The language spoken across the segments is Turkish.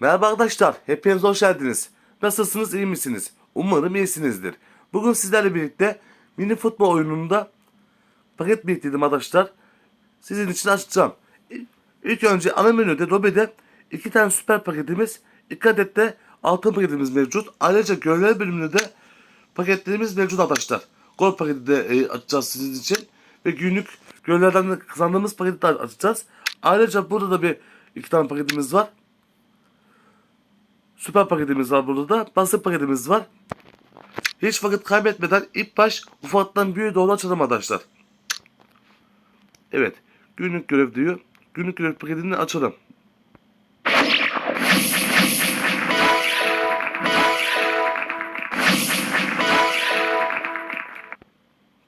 Merhaba arkadaşlar, hepiniz hoş geldiniz. Nasılsınız, iyi misiniz? Umarım iyisinizdir. Bugün sizlerle birlikte mini futbol oyununda paket biriktirdim arkadaşlar. Sizin için açacağım. İlk önce ana menüde Robe'de iki tane süper paketimiz, iki adet de altın paketimiz mevcut. Ayrıca görevler bölümünde de paketlerimiz mevcut arkadaşlar. Gol paketi de e, açacağız sizin için. Ve günlük görevlerden de kazandığımız paketi de açacağız. Ayrıca burada da bir iki tane paketimiz var. Süper paketimiz var burada da. Basit paketimiz var. Hiç vakit kaybetmeden ilk baş ufaktan büyüğe doğru açalım arkadaşlar. Evet. Günlük görev diyor. Günlük görev paketini açalım.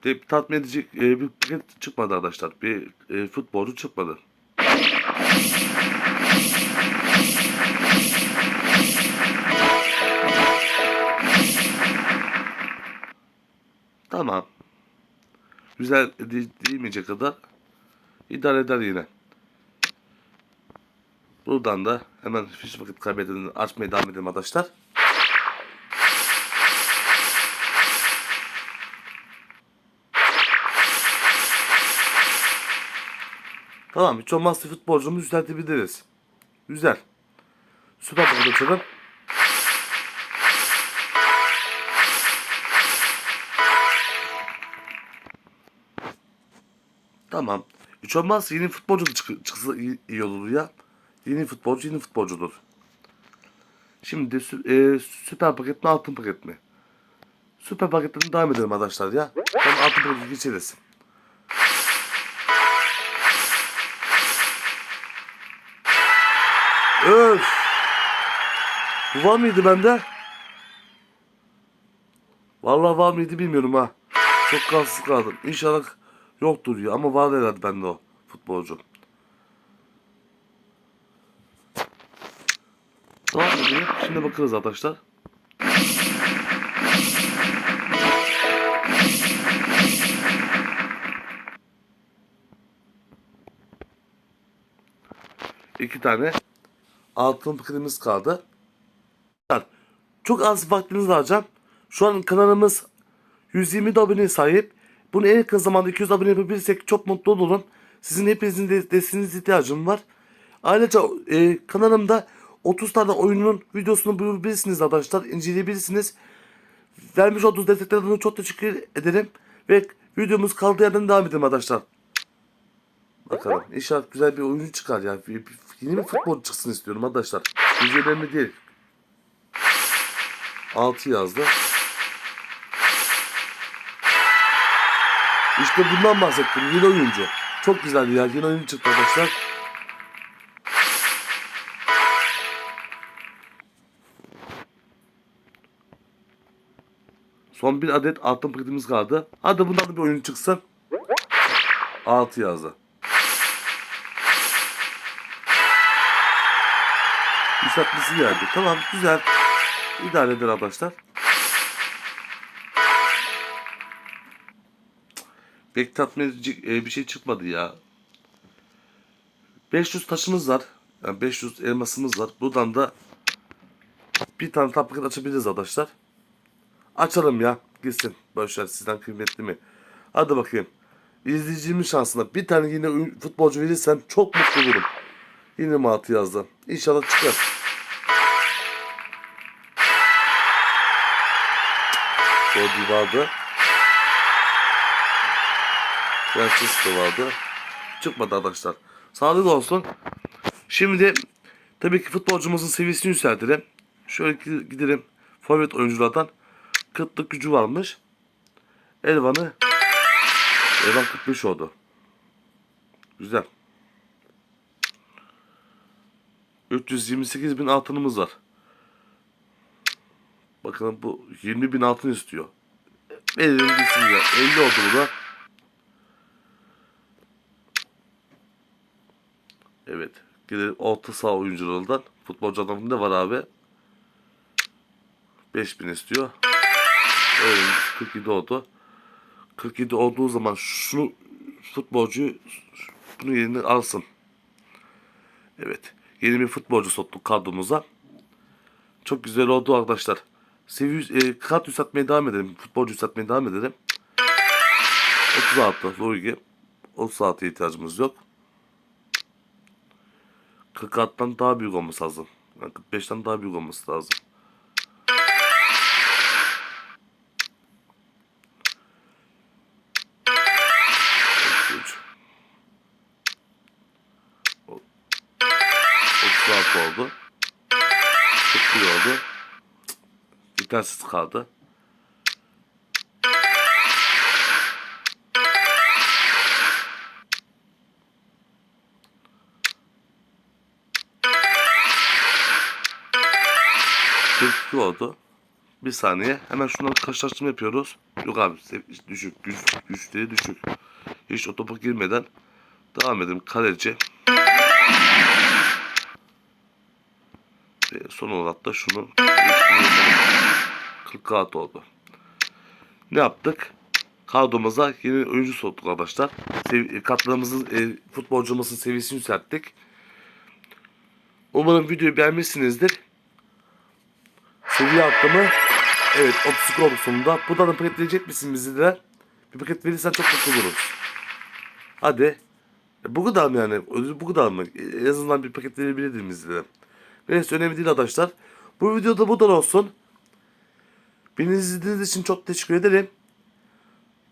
Bir tatmin edici e, bir paket çıkmadı arkadaşlar. Bir e, futbolcu çıkmadı. Tamam. Güzel değil, değmeyecek kadar idare eder yine. Buradan da hemen hiç vakit kaybedeni açmaya devam edelim arkadaşlar. Tamam hiç olmazsa futbolcumuzu yükseltebiliriz. Güzel. Süper paket Tamam. Hiç olmazsa yeni futbolcu çık- çıksa iyi, iyi olur ya. Yeni futbolcu yeni futbolcudur. Şimdi sü- e, süper paket mi altın paket mi? Süper paketten devam edelim arkadaşlar ya. Sonra altın paketi geçeriz. Öf. Bu var mıydı bende? Vallahi var mıydı bilmiyorum ha. Çok kalsız kaldım. İnşallah yoktur ya ama var herhalde bende o futbolcu. Tamam mı? Şimdi bakarız arkadaşlar. İki tane altın paketimiz kaldı. Çok az vaktiniz harcam. Şu an kanalımız 120 aboneye sahip. Bunu en yakın zamanda 200 abone yapabilirsek çok mutlu olurum. Sizin hepinizin de desteğinize ihtiyacım var. Ayrıca e, kanalımda 30 tane oyunun videosunu bulabilirsiniz arkadaşlar. inceleyebilirsiniz. Vermiş olduğunuz desteklerden çok teşekkür ederim. Ve videomuz kaldığı yerden devam edelim arkadaşlar. Bakalım. İnşallah güzel bir oyuncu çıkar ya. Yeni bir futbol çıksın istiyorum arkadaşlar. Hiç önemli değil. 6 yazdı. İşte bundan bahsettim. Yeni oyuncu. Çok güzel ya. Yeni oyuncu çıktı arkadaşlar. Son bir adet altın paketimiz kaldı. Hadi bundan da bir oyuncu çıksın. 6 yazdı. Yükseltmesi geldi. Tamam güzel. İdare eder arkadaşlar. Pek tatmin edici e, bir şey çıkmadı ya. 500 taşımız var. Yani 500 elmasımız var. Buradan da bir tane tap paket açabiliriz arkadaşlar. Açalım ya. Gitsin. Boşver sizden kıymetli mi? Hadi bakayım. İzleyicimin şansına bir tane yine futbolcu verirsen çok mutlu olurum. Yine Matı yazdı. İnşallah çıkar. Rodri vardı. Francisco vardı. Çıkmadı arkadaşlar. Sağlık olsun. Şimdi tabii ki futbolcumuzun seviyesini yükseltelim. Şöyle gi- gidelim. Forvet oyunculardan kıtlık gücü varmış. Elvan'ı Elvan 45 oldu. Güzel. 328 bin altınımız var. Bakalım bu 20 bin altın istiyor. Verelim gitsin ya. 50 oldu bu da. Evet. Gidelim orta saha oyuncularından. Futbolcu adamında var abi. 5000 istiyor. Evet, 47 oldu. 47 olduğu zaman şunu futbolcu bunu yerine alsın. Evet. Yeni bir futbolcu soktuk kadromuza. Çok güzel oldu arkadaşlar. Seviye e, kart yükseltmeye devam edelim. Futbolcu yükseltmeye devam edelim. 36 Luigi. 36'ya ihtiyacımız yok. 46'dan daha büyük olması lazım. Yani 45'ten daha büyük olması lazım. Otuz üç. O- 36 oldu. 41 oldu. Yetersiz kaldı. Kırk oldu. Bir saniye. Hemen şunları karşılaştırma yapıyoruz. Yok abi düşük. Güç, güçleri düşük. Hiç o topa girmeden devam edelim. Kaleci. Ve son olarak da şunu değiştirmeyi yapalım. 46 oldu. Ne yaptık? Kadromuza yeni oyuncu soktuk arkadaşlar. Sev- katlarımızın, e, futbolcumuzun seviyesini yükselttik. Umarım videoyu beğenmişsinizdir. Seviye atlama. Evet 32 oldu sonunda. Buradan da paketleyecek misin bizi de? Bir paket verirsen çok mutlu oluruz. Hadi. E, Bu kadar mı yani? Ödül Bu kadar mı? E, En azından bir paket verebilirdiniz bize de. Neyse önemli değil arkadaşlar. Bu videoda bu kadar olsun. Beni izlediğiniz için çok teşekkür ederim.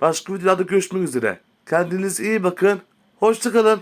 Başka videolarda görüşmek üzere. Kendinize iyi bakın. Hoşçakalın.